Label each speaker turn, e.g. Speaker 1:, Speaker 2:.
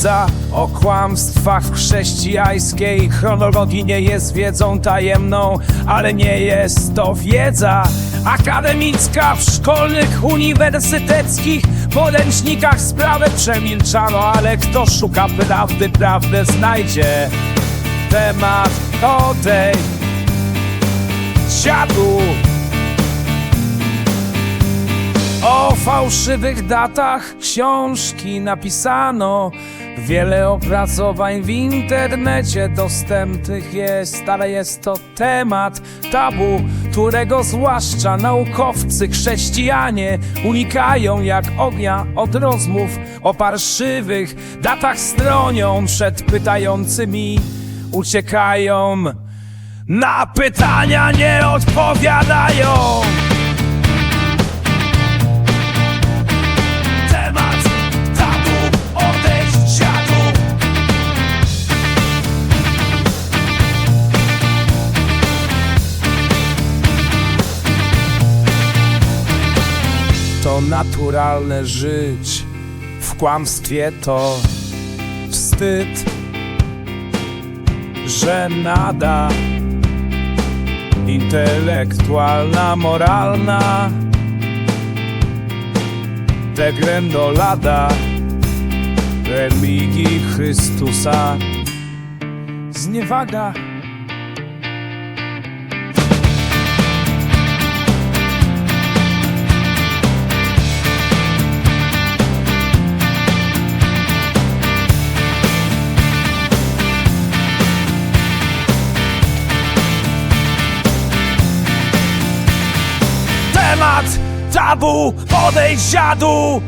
Speaker 1: wiedza o kłamstwach chrześcijańskiej chronologii nie jest wiedzą tajemną, ale nie jest to wiedza akademicka w szkolnych, uniwersyteckich podręcznikach sprawę przemilczano, ale kto szuka prawdy, prawdę znajdzie. Temat odejdź siadu O fałszywych datach książki napisano. Wiele opracowań w internecie dostępnych jest, ale jest to temat tabu, którego zwłaszcza naukowcy chrześcijanie unikają jak ognia od rozmów o parszywych datach stronią przed pytającymi uciekają. Na pytania nie odpowiadają. To naturalne żyć. W kłamstwie to wstyd, że nada. Intelektualna, moralna. Degrendolada religii Chrystusa. Zniewaga. Tabu, odejdź dziadu